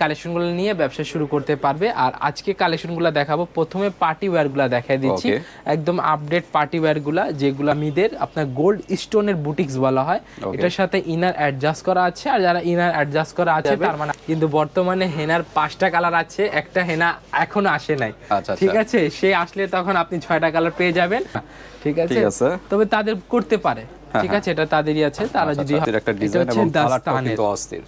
কালেকশনগুলো নিয়ে ব্যবসা শুরু করতে পারবে। আর আজকে কালেকশনগুলো দেখাবো। প্রথমে পার্টি ওয়্যারগুলো দেখাই দিচ্ছি। একদম আপডেট পার্টি ওয়্যারগুলো যেগুলো মিদের আপনার গোল্ড স্টোনের বুটিক্স বলা হয়। এটার সাথে ইনার অ্যাডজাস্ট করা আছে। আর যারা ইনার অ্যাডজাস্ট করা আছে তার মানে কিন্তু বর্তমানে হেনার পাঁচটা কালার আছে। একটা হেনা এখনও আসে নাই। আচ্ছা, ঠিক আচ্ছা। আছে? সে আসলে তখন আপনি ছয়টা কালার পেয়ে যাবেন। ঠিক আছে? তবে তাদের করতে পারে। হ্যাঁ, ঠিক আছে? এটা তাদেরই আছে। তারা আচ্ছা, যদি একটা ডিজাইন এবং দাস্তানের কিন্তু অস্থির।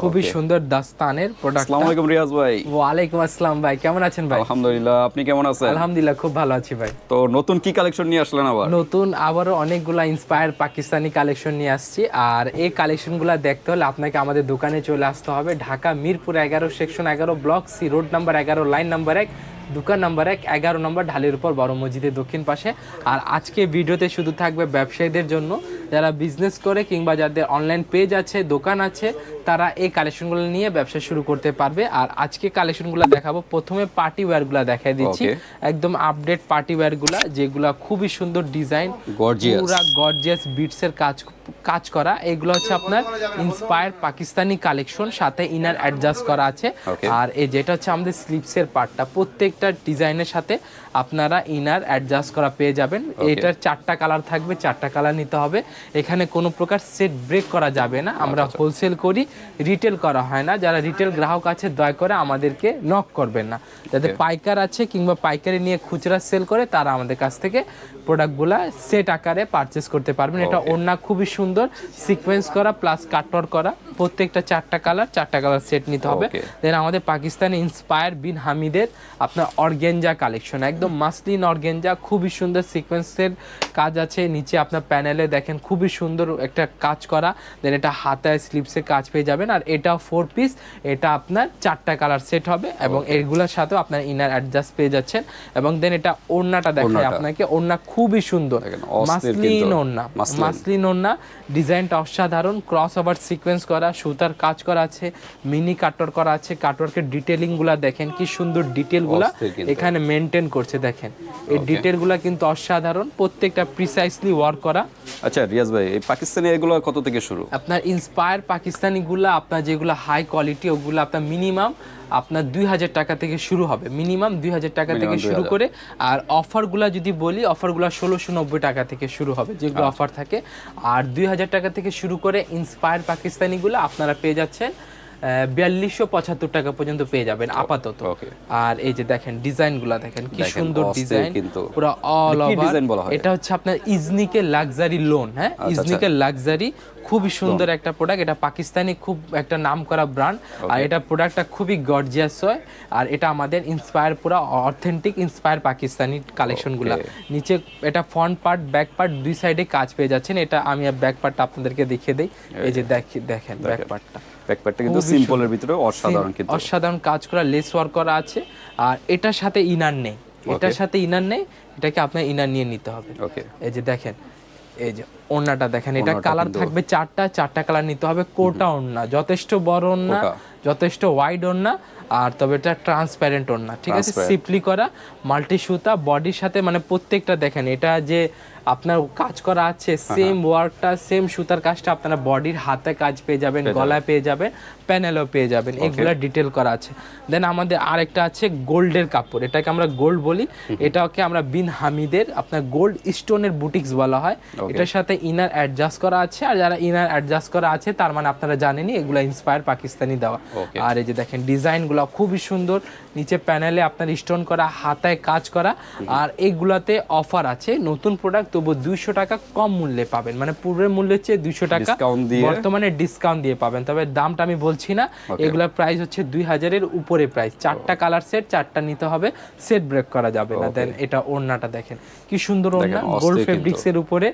খুবই সুন্দর দাস্তানের প্রোডাক্ট আসসালামু আলাইকুম রিয়াজ ভাই। ওয়ালাইকুম আসসালাম ভাই কেমন আছেন ভাই? আলহামদুলিল্লাহ আপনি কেমন আছেন? আলহামদুলিল্লাহ খুব ভালো আছি ভাই। তো নতুন কি কালেকশন নিয়ে আসলেন আবার? নতুন আবারও অনেকগুলা ইন্সপায়ার পাকিস্তানি কালেকশন নিয়ে আসছি। আর এই কালেকশনগুলো দেখতে হলে আপনাকে আমাদের দোকানে চলে আসতে হবে। ঢাকা মিরপুর এগারো সেকশন এগারো ব্লক সি রোড নাম্বার এগারো লাইন নাম্বার এক দোকান নাম্বার এক এগারো নম্বর ঢালের উপর বড় মসজিদের দক্ষিণ পাশে। আর আজকে ভিডিওতে শুধু থাকবে ব্যবসায়ীদের জন্য। যারা বিজনেস করে কিংবা যাদের অনলাইন পেজ আছে দোকান আছে তারা এই কালেকশনগুলো নিয়ে ব্যবসা শুরু করতে পারবে। আর আজকে কালেকশনগুলো দেখাবো। প্রথমে পার্টি ওয়্যারগুলো দেখাই দিচ্ছি। একদম আপডেট পার্টি ওয়্যারগুলো যেগুলো খুবই সুন্দর ডিজাইন. পুরা গর্জিয়াস বিটসের কাজ কাজ করা। এগুলো হচ্ছে আপনার ইন্সপায়ার পাকিস্তানি কালেকশন সাথে ইনার অ্যাডজাস্ট করা আছে। আর এই যেটা হচ্ছে আমাদের স্লিপসের পার্টটা প্রত্যেকটা ডিজাইনের সাথে আপনারা ইনার অ্যাডজাস্ট করা পেয়ে যাবেন। এটার চারটা কালার থাকবে চারটা কালার নিতে হবে। এখানে কোনো প্রকার সেট ব্রেক করা যাবে না। আমরা আচ্ছা, হোলসেল করি রিটেল করা হয় না। যারা রিটেল গ্রাহক আছে দয়া করে আমাদেরকে নক করবেন না। যাদের পাইকার আছে কিংবা পাইকারি নিয়ে খুচরা সেল করে তারা আমাদের কাছ থেকে প্রোডাক্টগুলা সেট আকারে পারচেস করতে পারবেন। এটা অন্য ওড়না খুবই সুন্দর সিকোয়েন্স করা প্লাস কাটওয়ার করা। প্রত্যেকটা চারটা কালার চারটা কালার সেট নিতে হবে। দেন আমাদের পাকিস্তানি ইন্সপায়ার বিন হামিদের আপনার অর্গেঞ্জা কালেকশন একদম মাসলিন অর্গেঞ্জা খুবই সুন্দর সিকোয়েন্সের কাজ আছে। নিচে আপনার প্যানেলে দেখেন খুবই সুন্দর একটা কাজ করা। দেন এটা হাতায় স্লিপসে কাজ পেয়ে যাবেন। আর এটা ফোর পিস এটা আপনার চারটা কালার সেট হবে এবং এগুলোর সাথেও আপনার ইনার অ্যাডজাস্ট পেয়ে যাচ্ছেন। এবং দেন এটা ওড়নাটা দেখায় আপনাকে ওড়না খুবই সুন্দর। মাসলিন ওড়না। মাসলিন। মাসলিন ওড়না ডিজাইনটা অসাধারণ ক্রস ওভার সিকোয়েন্স করা। সুতার কাজ করা আছে মিনি কাটর করা আছে কাটওয়ার্কের ডিটেলিংগুলা দেখেন কি সুন্দর ডিটেলগুলা এখানে মেনটেন করছে দেখেন। এই ডিটেলগুলা কিন্তু অসাধারণ প্রত্যেকটা প্রিসাইসলি ওয়ার্ক করা। আচ্ছা রিয়াজ ভাই এই পাকিস্তানি এগুলো কত থেকে শুরু? আপনার ইন্সপায়ার পাকিস্তানি গুলা আপনার যেগুলো হাই কোয়ালিটি ওগুলো আপনার মিনিমাম আপনার দুই হাজার টাকা থেকে শুরু হবে। মিনিমাম দুই হাজার টাকা থেকে শুরু করে আর অফারগুলো যদি বলি অফারগুলো ষোলোশো নব্বই টাকা থেকে শুরু হবে যেগুলো আচ্ছা। অফার থাকে। আর দুই হাজার টাকা থেকে শুরু করে ইন্সপায়ার পাকিস্তানিগুলো আপনারা পেয়ে যাচ্ছেন। বিয়াল্লিশশো পঁচাত্তর টাকা পর্যন্ত পেয়ে যাবেন আপাতত। আর এই যে দেখেন ডিজাইনগুলো দেখেন কি সুন্দর ডিজাইন। পুরো অল ওভার? এটা হচ্ছে আপনার ইজনিকের লাক্সারি লোন হ্যাঁ? আচ্ছা। ইজনিকের লাক্সারি খুবই সুন্দর একটা প্রোডাক্ট এটা পাকিস্তানি খুব একটা নাম করা ব্র্যান্ড আর এটা প্রোডাক্টটা খুবই গর্জিয়াস হয়। আর এটা আমাদের ইন্সপায়ার পুরো অথেন্টিক ইন্সপায়ার পাকিস্তানি কালেকশনগুলো. নিচে এটা ফ্রন্ট পার্ট ব্যাক পার্ট দুই সাইডে কাজ পেয়ে যাচ্ছেন। এটা আমি ব্যাক পার্টটা আপনাদেরকে দেখিয়ে দিই। এই যে দেখি- দেখেন ব্যাক পার্টটা ব্যাকপ্যাকটা কিন্তু সিম্পলের ভিতরে অসাধারণ কিন্তু। অসাধারণ কাজ করা লেস ওয়ার্ক করা আছে। আর এটার সাথে ইনার নেই। এটার সাথে ইনার নেই এটাকে আপনার ইনার নিয়ে নিতে হবে। ওকে এই যে দেখেন এই যে ওড়নাটা দেখেন এটা কালার থাকবে চারটা চারটা কালার নিতে হবে কোটা ওড়না যথেষ্ট বড় ওড়না। যথেষ্ট ওয়াইড ওড়না আর তবে এটা ট্রান্সপ্যারেন্ট ওড়না ঠিক আছে? সিপলি করা মাল্টি সুতা বডির সাথে মানে প্রত্যেকটা দেখেন এটা যে আপনার কাজ করা আছে সেম ওয়ার্কটা সেম সুতার কাজটা আপনারা বডির হাতে কাজ পেয়ে যাবেন গলায় পেয়ে যাবেন প্যানেলও পেয়ে যাবেন এগুলা ডিটেল করা আছে। দেন আমাদের আরেকটা আছে গোল্ডের কাপড় এটাকে আমরা গোল্ড বলি। এটাকে আমরা বিন হামিদের আপনার গোল্ড স্টোনের বুটিক্স বলা হয়। এটার সাথে ইনার অ্যাডজাস্ট করা আছে আর যারা ইনার অ্যাডজাস্ট করা আছে তার মানে আপনারা জানেনই এগুলা ইন্সপায়ার পাকিস্তানি দেওয়া. আর এই যে দেখেন ডিজাইনগুলো খুবই সুন্দর। নিচে প্যানেলে আপনার স্টোন করা হাতায় কাজ করা আর এইগুলাতে অফার আছে। নতুন প্রোডাক্ট তবু দুইশো টাকা কম মূল্যে পাবেন। মানে পূর্বের মূল্যের চেয়ে দুইশো টাকা? বর্তমানে ডিসকাউন্ট দিয়ে পাবেন। তবে দামটা আমি বলছি না। এগুলোর প্রাইস হচ্ছে দুই হাজারের উপরে প্রাইস চারটা কালার সেট চারটা নিতে হবে। সেট ব্রেক করা যাবে না। দেন এটা ওড়নাটা দেখেন। কি সুন্দর ওড়না গোল্ড কিন্তু। ফেব্রিক্স এর উপরে।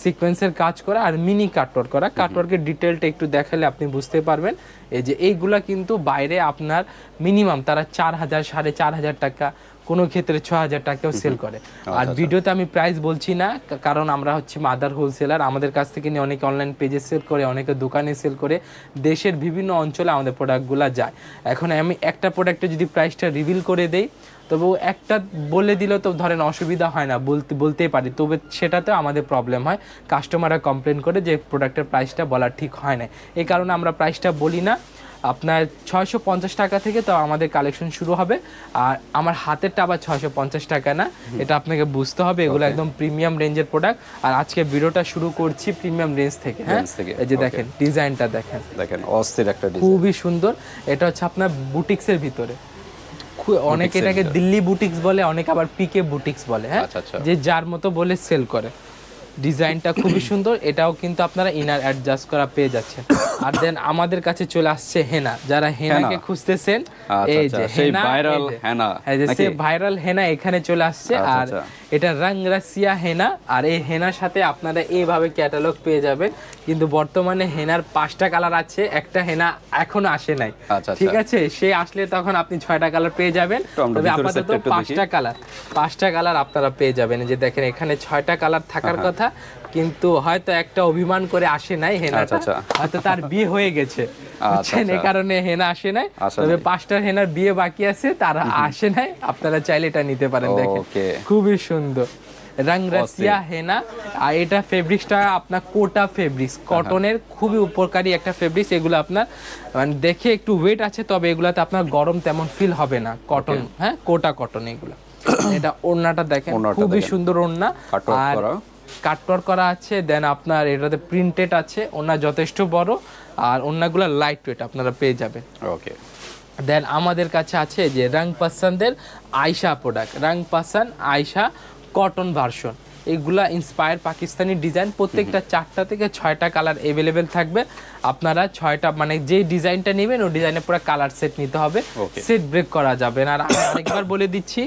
সিকোয়েন্সের কাজ করা আর মিনি কাটওয়ার্ক করা। কাটওয়ার্কের ডিটেলটা একটু দেখালে আপনি বুঝতে পারবেন। এই যে এইগুলা কিন্তু বাইরে আপনার মিনিমাম তারা চার হাজার সাড়ে চার হাজার টাকা কোনো ক্ষেত্রে ছ হাজার টাকাও সেল করে। আর ভিডিওতে আমি প্রাইস বলছি না কারণ আমরা হচ্ছে মাদার হোলসেলার আমাদের কাছ থেকে নিয়ে অনেকে অনলাইন পেজে সেল করে অনেকে দোকানে সেল করে দেশের বিভিন্ন অঞ্চলে আমাদের প্রোডাক্টগুলো যায়। এখন আমি একটা প্রোডাক্টে যদি প্রাইসটা রিভিল করে দেই তবে ও একটা বলে দিলেও তো ধরেন অসুবিধা হয় না বলতে বলতেই পারি। তবে সেটাতেও আমাদের প্রবলেম হয়। কাস্টমাররা কমপ্লেন করে যে প্রোডাক্টের প্রাইসটা বলা ঠিক হয় না এই কারণে আমরা প্রাইসটা বলি না। আপনার ছয়শো পঞ্চাশ টাকা থেকে তো আমাদের কালেকশন শুরু হবে। আর আমার হাতেরটা আবার ছয়শো পঞ্চাশ টাকা না এটা আপনাকে বুঝতে হবে। এগুলো একদম প্রিমিয়াম রেঞ্জের প্রোডাক্ট আর আজকে ভিডিওটা শুরু করছি প্রিমিয়াম রেঞ্জ থেকে হ্যাঁ? এই যে দেখেন ডিজাইনটা দেখেন। দেখেন অস্থির একটা খুবই সুন্দর। এটা হচ্ছে আপনার বুটিক্সের ভিতরে। অনেকে এটাকে দিল্লি বুটিক্স বলে অনেকে আবার পিকে বুটিক্স বলে হ্যাঁ? আচ্ছা, আচ্ছা। যে যার মতো বলে সেল করে। ডিজাইনটা খুবই সুন্দর এটাও কিন্তু আপনারা ইনার অ্যাডজাস্ট করা পেয়ে যাচ্ছেন আর দেন আমাদের কাছে চলে আসছে হেনা যারা হেনাকে খুঁজতেছেন আচ্ছা, এই আচ্ছা, যে সেই হেনা, এই যে- হেনা, এই যে নাকি? ভাইরাল হেনা এখানে চলে আসছে আচ্ছা, আর। এটা রাংরাসিয়া হেনা আর এই হেনার সাথে আপনারা এইভাবে ক্যাটালগ পেয়ে যাবেন কিন্তু বর্তমানে হেনার পাঁচটা কালার আছে একটা হেনা এখনও আসে নাই। ঠিক আছে সে আসলে তখন আপনি ছয়টা কালার পেয়ে যাবেন তবে আপাতত। পাঁচটা কালার পাঁচটা কালার আপনারা পেয়ে যাবেন যে দেখেন এখানে ছয়টা কালার থাকার কথা কিন্তু হয়তো একটা অভিমান করে আসে নাই হেনাটা। আচ্ছা, আচ্ছা। হয়তো তার বিয়ে হয়ে গেছে। বুঝছেন? আচ্ছা। কারণে হেনা আসে নাই। তবে পাঁচটা হেনার বিয়ে বাকি আছে তারা আসে নাই। আপনারা চাইলে এটা নিতে পারেন দেখেন। খুবই সুন্দর। রাংরাসিয়া হেনা। আর এটা ফেব্রিক্সটা আপনার কোটা ফেব্রিক্স কটনের খুবই উপকারী একটা ফেব্রিক্স এগুলো আপনার মানে দেখে একটু ওয়েট আছে তবে এগুলাতে আপনার গরম তেমন ফিল হবে না। কটন হ্যাঁ? কোটা কটন এগুলো। এটা ওড়নাটা দেখেন। খুবই সুন্দর ওড়না। আর। কাটওয়ার করা আছে দেন আপনার এটাতে প্রিন্টেড আছে ওনার যথেষ্ট বড় আর ওনাগুলো লাইট ওয়েট আপনারা পেয়ে যাবেন। ওকে দেন আমাদের কাছে আছে যে রাং পাসানদের আয়শা প্রোডাক্ট রাং পাসান আয়শা কটন ভার্সন এগুলা ইন্সপায়ার পাকিস্তানি ডিজাইন প্রত্যেকটা চারটা থেকে ছয়টা কালার অ্যাভেলেবেল থাকবে। আপনারা ছয়টা মানে যে ডিজাইনটা নেবেন ওই ডিজাইনের পুরো কালার সেট নিতে হবে। সেট ব্রেক করা যাবে না। আর আরেকবার বলে দিচ্ছি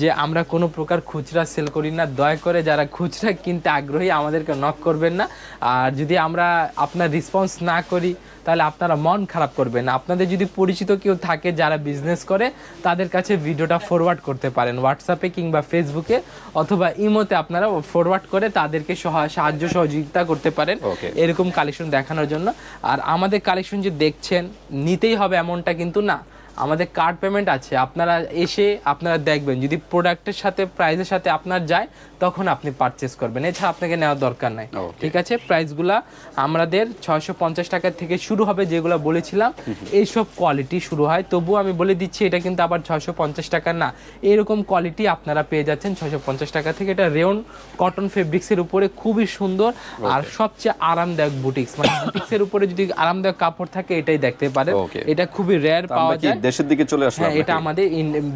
যে আমরা কোনো প্রকার খুচরা সেল করি না। দয়া করে যারা খুচরা কিনতে আগ্রহী আমাদেরকে নক করবেন না। আর যদি আমরা আপনার রেসপন্স না করি তাহলে আপনারা মন খারাপ করবেন না। আপনাদের যদি পরিচিত কেউ থাকে যারা বিজনেস করে তাদের কাছে ভিডিওটা ফরওয়ার্ড করতে পারেন। হোয়াটসঅ্যাপে কিংবা ফেসবুকে অথবা ইমোতে আপনারা ফরওয়ার্ড করে তাদেরকে সহায়- সাহায্য সহযোগিতা করতে পারেন এরকম কালেকশন দেখানোর জন্য। আর আমাদের কালেকশন যে দেখছেন নিতেই হবে এমনটা কিন্তু না। আমাদের কার্ড পেমেন্ট আছে আপনারা এসে আপনারা দেখবেন যদি প্রোডাক্টের সাথে প্রাইসের সাথে আপনার যায় তখন আপনি পারচেস করবেন। এছাড়া আপনাকে নেওয়ার দরকার নাই। ঠিক আছে? প্রাইসগুলা আমাদের ছয়শো পঞ্চাশ টাকা থেকে শুরু হবে যেগুলো বলেছিলাম। এইসব কোয়ালিটি শুরু হয়। তবুও আমি বলে দিচ্ছি এটা কিন্তু আবার ছয়শো পঞ্চাশ টাকা না। এরকম কোয়ালিটি আপনারা পেয়ে যাচ্ছেন ছয়শো পঞ্চাশ টাকা থেকে। এটা রেয়ন কটন ফেব্রিক্সের উপরে খুবই সুন্দর। আর সবচেয়ে আরামদায়ক বুটিক্স মানে বুটিক্সের উপরে যদি আরামদায়ক কাপড় থাকে এটাই দেখতে পারেন। এটা খুবই রেয়ার পাওয়া যায়। দেশের দিকে চলে আসলাম হ্যাঁ এটা আমাদের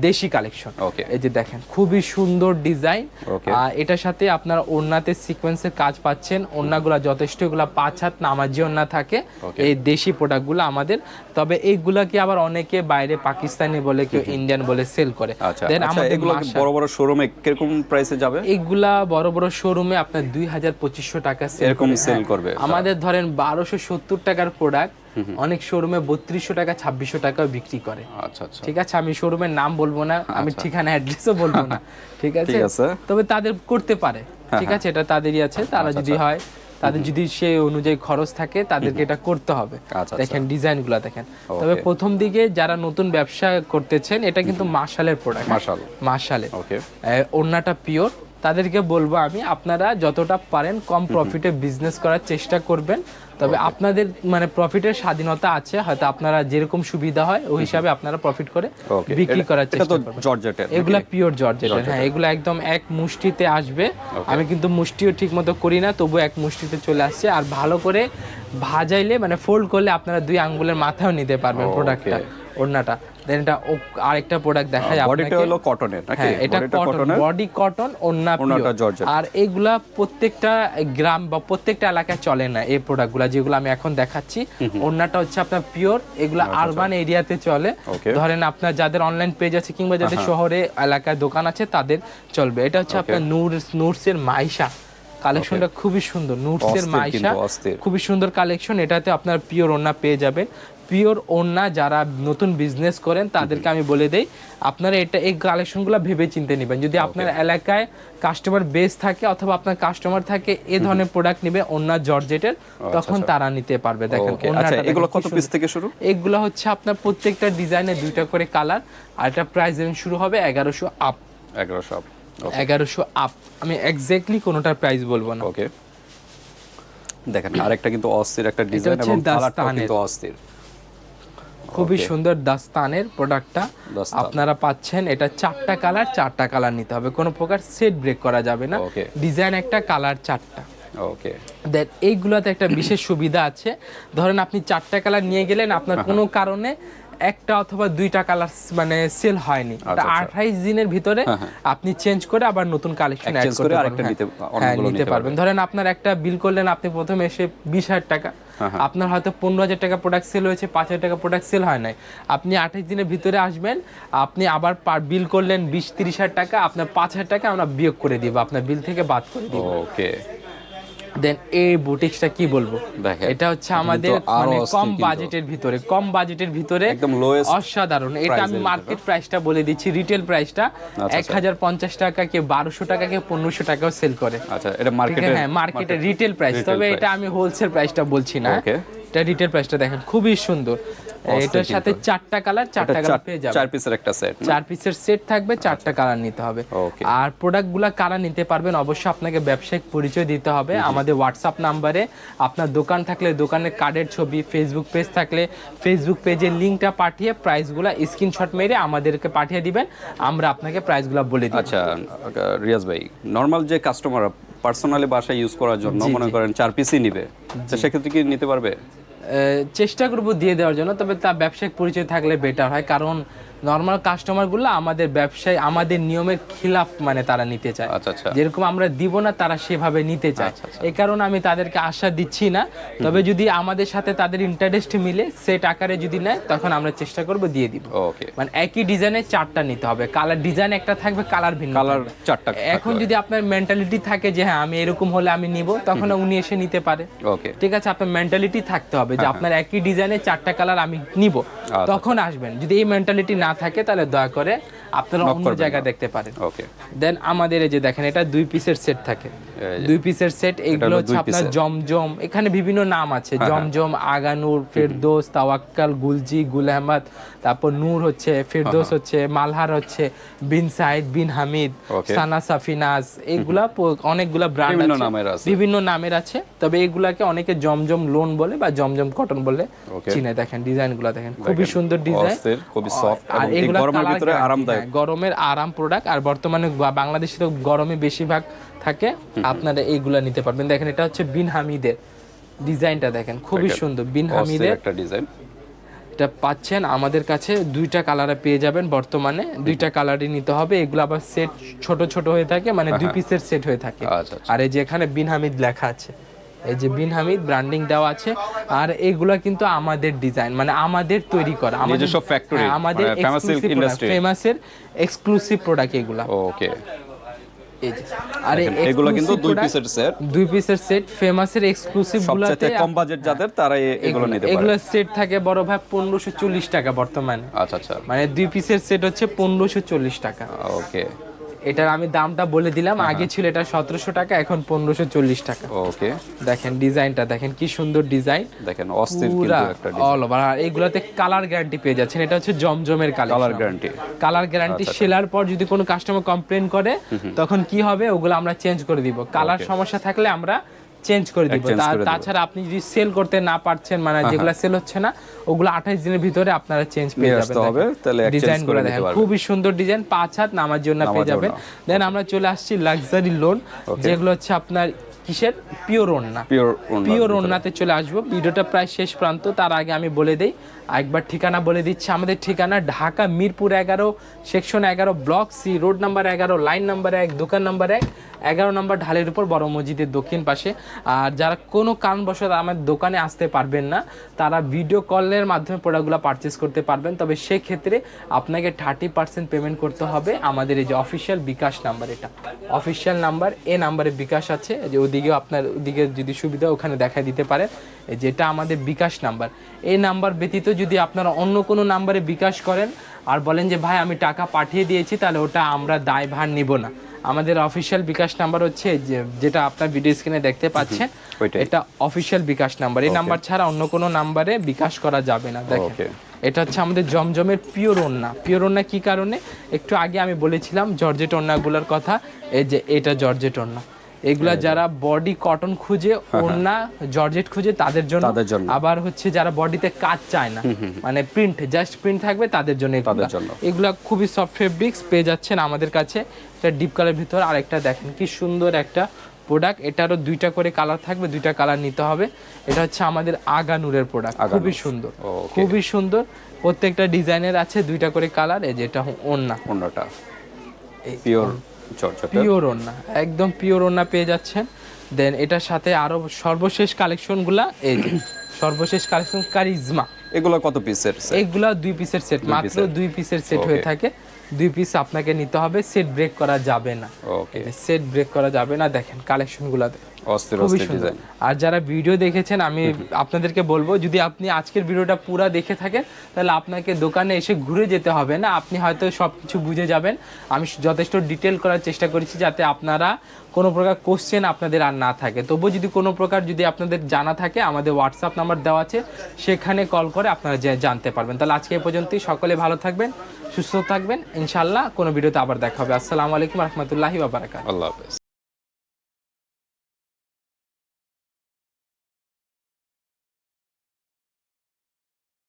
দেশি কালেকশন Okay. এই যে দেখেন খুবই সুন্দর ডিজাইন আর এটার সাথে আপনারা ওড়নাতে সিকোয়েন্সের কাজ পাচ্ছেন। ওড়নাগুলো যথেষ্ট এগুলা পাঁচ হাত নামাজি ওড়না থাকে। এই দেশি প্রোডাক্টগুলো আমাদের। তবে এইগুলাকে আবার অনেকে বাইরে পাকিস্তানি বলে কেউ ইন্ডিয়ান বলে সেল করে। আচ্ছা দেন আচ্ছা আমাদের এগুলো বড় বড় শোরুমে কীরকম প্রাইসে যাবে? এইগুলা বড় বড় শোরুমে আপনার দুই হাজার পঁচিশশো টাকা এরকম করে, হ্যাঁ। করবে। আমাদের ধরেন বারোশো সত্তর টাকার প্রোডাক্ট অনেক শোরুমে বত্রিশশো টাকা ছাব্বিশশো টাকাও বিক্রি করে। আচ্ছা আচ্ছা। ঠিক আছে? আমি শোরুমের নাম বলব না আমি ঠিকানা অ্যাড্রেসও বলব না। ঠিক আছে? তবে তাদের করতে পারে। ঠিক আছে? এটা তাদেরই আছে তারা আচ্ছা, যদি হয় তাদের যদি সেই অনুযায়ী খরচ থাকে তাদেরকে এটা করতে হবে। আচ্ছা, দেখেন ডিজাইনগুলো দেখেন। তবে প্রথম দিকে যারা নতুন ব্যবসা করতেছেন এটা কিন্তু মার্শালের প্রোডাক্ট মাশাল। মার্শালের ওকে ওড়নাটা পিওর তাদেরকে বলব আমি আপনারা যতটা পারেন কম প্রফিটে বিজনেস করার চেষ্টা করবেন। তবে আপনাদের মানে প্রফিটের স্বাধীনতা আছে হয়তো আপনারা যেরকম সুবিধা হয় ওই হিসাবে আপনারা প্রফিট করে বিক্রি করার চেষ্টা করবেন। জর্জেটের এগুলা পিওর জর্জেটের হ্যাঁ এগুলো একদম এক মুষ্টিতে আসবে। আমি কিন্তু মুষ্টিও ঠিক মতো করি না তবু এক মুষ্টিতে চলে আসছে। আর ভালো করে ভাজাইলে মানে ফোল্ড করলে আপনারা দুই আঙ্গুলের মাথাও নিতে পারবেন. প্রোডাক্টটা ওড়নাটা। দেন এটা আরেকটা প্রোডাক্ট দেখাই আপনাকে। হলো কটনের নাকি? হ্যাঁ এটা কটন বডি কটন ওন্না। আর এগুলা প্রত্যেকটা গ্রাম বা প্রত্যেকটা এলাকায় চলে না এই প্রোডাক্টগুলো যেগুলো আমি এখন দেখাচ্ছি। ওন্নাটা হচ্ছে আপনার পিওর এগুলা আরবান এরিয়াতে চলে। আচ্ছা. হ্যাঁ, ধরেন আপনার যাদের অনলাইন পেজ আছে কিংবা যাদের শহরে এলাকায় দোকান আছে তাদের চলবে। এটা হচ্ছে আপনার নূর নুরসের মাইশা। কালেকশনটা খুবই সুন্দর অস্থির মাইশা। খুবই সুন্দর কালেকশন এটাতে আপনার পিওর ওন্না পেয়ে যাবেন। পিওর ওন্না যারা নতুন বিজনেস করেন তাদেরকে আমি বলে দেই আপনারা এটা এই কালেকশনগুলো ভেবে চিনতে নেবেন। যদি আপনার এলাকায় কাস্টমার বেস থাকে অথবা আপনার কাস্টমার থাকে এ ধরনের প্রোডাক্ট নেবে ওন্না জর্জেটের তখন তারা নিতে পারবে। দেখেন আচ্ছা দেখেন এগুলো কত পিস থেকে শুরু? এগুলো হচ্ছে আপনার প্রত্যেকটা ডিজাইনে দুইটা করে কালার আর এটা প্রাইস রেঞ্জ শুরু হবে এগারোশো আপ এগারোশো আপ এগারোশো আপ আমি এক্স্যাক্টলি কোনোটার প্রাইস বলব না। ওকে দেখেন আরেকটা কিন্তু অস্থির একটা ডিজাইন এবং কালারটা কিন্তু অস্থির। খুবই. সুন্দর দাস্তানের প্রোডাক্টটা আপনারা পাচ্ছেন এটা চারটা কালার চারটা কালার নিতে হবে। কোনো প্রকার সেট ব্রেক করা যাবে না। ডিজাইন একটা কালার চারটা। ওকে দেন এইগুলোতে একটা বিশেষ সুবিধা আছে। ধরেন আপনি চারটা কালার নিয়ে গেলেন আপনার হ্যাঁ, কোনো কারণে একটা অথবা দুইটা কালার মানে সেল হয়নি আচ্ছা, আচ্ছা। আঠাইশ দিনের ভিতরে হ্যাঁ, হ্যাঁ। আপনি চেঞ্জ করে আবার নতুন কালেকশন অ্যাড করতে পারবেন নিতে- হ্যাঁ। নিতে পারবেন ধরেন আপনার একটা বিল করলেন আপনি প্রথমে এসে বিশ হাজার টাকা। আপনার হয়তো পনেরো হাজার টাকা প্রোডাক্ট সেল হয়েছে পাঁচ হাজার টাকা প্রোডাক্ট সেল হয় নাই আপনি আঠাইশ দিনের ভিতরে আসবেন আপনি আবার বিল করলেন বিশ তিরিশ হাজার টাকা আপনার পাঁচ হাজার টাকা আমরা বিয়োগ করে দিব আপনার বিল থেকে বাদ করে দিব ওকে দেন এই বুটিক্সটা কি বলব? এটা হচ্ছে আমাদের মানে কম বাজেটের ভিতরে কম বাজেটের ভিতরে একদম লোয়েস্ট অসাধারণ। এটা আমি মার্কেট প্রাইসটা বলে দিচ্ছি রিটেল প্রাইসটা আচ্ছা। এক হাজার পঞ্চাশ টাকা কে বারোশো টাকা কে পনেরোশো টাকাও সেল করে। আচ্ছা এটা মার্কেটে হ্যাঁ মার্কেটে রিটেল প্রাইস তবে এটা আমি হোলসেল প্রাইসটা বলছি না. এটা রিটেল প্রাইসটা দেখেন খুবই সুন্দর। এটার সাথে চারটা কালার চারটা কালার পেয়ে যাবেন। চার পিসের একটা সেট চার পিসের সেট থাকবে চারটা কালার নিতে হবে। আর প্রোডাক্টগুলো কারা নিতে পারবেন অবশ্যই আপনাকে ব্যবসায়িক পরিচয় দিতে হবে। আমাদের হোয়াটসঅ্যাপ নাম্বারে আপনার দোকান থাকলে দোকানের কার্ডের ছবি ফেসবুক পেজ থাকলে ফেসবুক পেজের লিঙ্কটা পাঠিয়ে প্রাইসগুলো স্ক্রিনশট মেরে আমাদেরকে পাঠিয়ে দিবেন। আমরা আপনাকে প্রাইসগুলো বলে দিই। আচ্ছা রিয়াজ ভাই নর্মাল যে কাস্টমার পার্সোনালি বাসায় ইউজ করার জন্য মনে করেন চার পিসই নিবে সেক্ষেত্রে কি নিতে পারবে? চেষ্টা করব দিয়ে দেওয়ার জন্য তবে তা ব্যবসায়িক পরিচয় থাকলে বেটার হয়। কারণ নর্মাল কাস্টমারগুলো আমাদের ব্যবসায় আমাদের নিয়মের খিলাফ মানে তারা নিতে চায়। আচ্ছা আচ্ছা। যেরকম আমরা দিব না তারা সেভাবে নিতে চায়। আচ্ছা, আচ্ছা। কারণে আমি তাদেরকে আশা দিচ্ছি না। তবে যদি আমাদের সাথে তাদের ইন্টারেস্ট মিলে সেট আকারে যদি নেয় তখন আমরা চেষ্টা করব দিয়ে দিব। মানে একই ডিজাইনে চারটা নিতে হবে। কালার ডিজাইন একটা থাকবে কালার ভিন্ন কালার। চারটা এখন যদি আপনার মেন্টালিটি থাকে যে হ্যাঁ আমি এরকম হলে আমি নিব তখন উনি এসে নিতে পারে। ওকে ঠিক আছে আপনার মেন্টালিটি থাকতে হবে যে আপনার একই ডিজাইনের চারটা কালার আমি নিব। তখন আসবেন। যদি এই মেন্টালিটি না থাকে তাহলে দয়া করে আপনারা অন্য না। দেখতে পারেন। ওকে দেন আমাদের এই যে দেখেন এটা দুই পিসের সেট থাকে। দুই পিসের সেট এগুলো হচ্ছে আপনার জমজম এখানে বিভিন্ন নাম আছে। হ্যাঁ, জমজম আগানুর ফেরদোস তাওয়াক্কাল গুলজি গুল আহমদ তারপর নূর হচ্ছে ফেরদোস হচ্ছে মালহার হচ্ছে বিন সাইদ বিন হামিদ সানা সাফিনাজ এগুলা অনেকগুলা ব্র্যান্ড বিভিন্ন আছে। নামের আছে। বিভিন্ন নামের আছে। তবে এগুলাকে অনেকে জমজম লোন বলে বা জমজম কটন বলে. চিনে। দেখেন ডিজাইনগুলো দেখেন। খুবই সুন্দর ডিজাইন খুবই soft আর গরমের ভিতরে আরামদায়ক। হ্যাঁ, গরমের আরাম প্রোডাক্ট আর বর্তমানে বাংলাদেশে তো গরমে বেশিরভাগ থাকে আপনারা এইগুলা নিতে পারবেন। দেখেন এটা হচ্ছে বিন হামিদের ডিজাইনটা দেখেন খুবই সুন্দর বিন হামিদের। একটা ডিজাইন। এটা পাচ্ছেন আমাদের কাছে দুইটা কালারে পেয়ে যাবেন বর্তমানে দুইটা কালারই নিতে হবে এগুলো আবার সেট ছোট ছোট হয়ে থাকে মানে দুই পিসের সেট হয়ে থাকে। আচ্ছা, আচ্ছা। আর এই যে এখানে বিন হামিদ লেখা আছে এই যে বিন হামিদ ব্র্যান্ডিং দেওয়া আছে। আর এগুলা কিন্তু আমাদের ডিজাইন মানে আমাদের তৈরি করা। আমাদের- factory, হ্যাঁ, আমাদের। ফেমাসের এক্সক্লুসিভ প্রোডাক্ট এগুলা। ওকে আর এগুলো কিন্তু দুই পিসের সেট দুই পিসের সেট ফেমাসের এক্সক্লুসিভ গুলাতে কম বাজেট যাদের তারা এ- এগুলো নিতে পারে। এগুলো সেট থাকে বড় ভাই পনেরোশো চল্লিশ টাকা বর্তমানে। আচ্ছা আচ্ছা। মানে দুই পিসের সেট হচ্ছে পনেরোশো চল্লিশ টাকা। ওকে এটার আমি দামটা বলে দিলাম। আগে ছিল এটা সতেরোশো টাকা এখন পনেরোশো চল্লিশ টাকা। ওকে। দেখেন ডিজাইনটা দেখেন কি সুন্দর ডিজাইন। দেখেন অস্থির অল ওভার আর এগুলাতে কালার গ্যারান্টি পেয়ে যাচ্ছেন। এটা হচ্ছে জমজমের colour guarantee colour guarantee seller পর যদি কোনো কাস্টমার কমপ্লেন করে তখন কি হবে? ওগুলো আমরা চেঞ্জ করে দিব। কালার সমস্যা থাকলে আমরা চেঞ্জ করে দিব। তাছাড়া আপনি যদি সেল করতে না পারছেন মানে যেগুলো সেল হচ্ছে না ওগুলো আঠাশ দিনের ভিতরে আপনারা চেঞ্জ পেয়ে যাবেন। হবে, তাহলে ডিজাইন করে দেখেন খুবই সুন্দর ডিজাইন পাঁচ হাত নামার জন্য পেয়ে যাবেন। দেন আমরা চলে আসছি লাক্সারি লোন যেগুলো হচ্ছে আপনার কিসের? পিওর ওন্না পিওর পিওর ওন্নাতে চলে আসব। ভিডিওটা প্রায় শেষ প্রান্ত তার আগে আমি বলে দেই একবার ঠিকানা বলে দিচ্ছি, আমাদের ঠিকানা ঢাকা মিরপুর এগারো, সেকশন এগারো, ব্লক সি, রোড নাম্বার এগারো, লাইন নাম্বার এক, দোকান নাম্বার এক, এগারো নম্বর ঢালের উপর বড় মসজিদের দক্ষিণ পাশে। আর যারা কোনো কারণবশত আমার দোকানে আসতে পারবেন না, তারা ভিডিও কলের মাধ্যমে প্রোডাক্টগুলো পারচেস করতে পারবেন। তবে সেক্ষেত্রে আপনাকে থার্টি পার্সেন্ট পেমেন্ট করতে হবে আমাদের এই যে অফিসিয়াল বিকাশ নাম্বার এটা। অফিসিয়াল নাম্বার, এ নাম্বারে বিকাশ আছে, যে ওদিকেও আপনার ওদিকে যদি সুবিধা ওখানে দেখায় দিতে পারেন। যেটা আমাদের বিকাশ নাম্বার। এই নাম্বার ব্যতীত যদি আপনারা অন্য কোনো নাম্বারে বিকাশ করেন আর বলেন যে ভাই আমি টাকা পাঠিয়ে দিয়েছি তাহলে ওটা আমরা দায়ভার নিব না। আমাদের অফিসিয়াল বিকাশ নাম্বার হচ্ছে যে যেটা আপনার ভিডিও স্ক্রিনে দেখতে পাচ্ছেন। এটা অফিসিয়াল বিকাশ নাম্বার। এই নাম্বার ছাড়া অন্য কোনো নাম্বারে বিকাশ করা যাবে না দেখেন। এটা হচ্ছে আমাদের জমজমের পিওর ওন্না পিওর ওন্না কি কারণে? একটু আগে আমি বলেছিলাম জর্জেট ওন্নাগুলোর কথা এই যে এটা জর্জেট ওন্না এগুলা যারা বডি কটন খুঁজে ওড়না জর্জেট খুঁজে তাদের জন্য। আবার হচ্ছে যারা বডিতে কাজ চায় না মানে প্রিন্ট জাস্ট প্রিন্ট থাকবে তাদের জন্য এগুলা। তাদের জন্য। এগুলা খুবই সফট ফেব্রিক্স পেয়ে যাচ্ছেন আমাদের কাছে। এটা ডিপ কালার ভিতর আরেকটা দেখেন কি সুন্দর একটা প্রোডাক্ট এটারও দুইটা করে কালার থাকবে দুইটা কালার নিতে হবে। এটা হচ্ছে আমাদের আগানুরের প্রোডাক্ট খুবই সুন্দর। খুবই সুন্দর। প্রত্যেকটা ডিজাইনের আছে দুইটা করে কালার এই যে এটা ওন্না অন্যটা পিওর পিওর ওড়না একদম পিওর ওড়না পেয়ে যাচ্ছেন। দেন এটার সাথে আরও সর্বশেষ কালেকশনগুলা এই সর্বশেষ কালেকশন কারিজমা এগুলো কত পিসের এইগুলা দুই পিসের সেট মাত্র দুই পিসের সেট হয়ে থাকে। দুই পিস আপনাকে নিতে হবে সেট ব্রেক করা যাবে না। ওকে সেট ব্রেক করা যাবে না দেখেন কালেকশনগুলোতে অস্থির অস্থির ডিজাইন আর যারা ভিডিও দেখেছেন আমি আপনাদেরকে বলব যদি আপনি আজকের ভিডিওটা পুরো দেখে থাকেন তাহলে আপনাকে দোকানে এসে ঘুরে যেতে হবে না। আপনি হয়তো সব কিছু বুঝে যাবেন। আমি যথেষ্ট ডিটেল করার চেষ্টা করেছি যাতে আপনারা কোনো প্রকার কোশ্চেন আপনাদের আর না থাকে। তবুও যদি কোনো প্রকার যদি আপনাদের জানা থাকে আমাদের হোয়াটসঅ্যাপ নাম্বার দেওয়া আছে সেখানে কল করে আপনারা জানতে পারবেন। তাহলে আজকে এ পর্যন্তই। সকলে ভালো থাকবেন সুস্থ থাকবেন। ইনশাল্লাহ কোনো ভিডিওতে আবার দেখা হবে। আসসালামু আলাইকুম রহমতুল্লাহি বাবারাকাত আল্লাহ হাফেজ।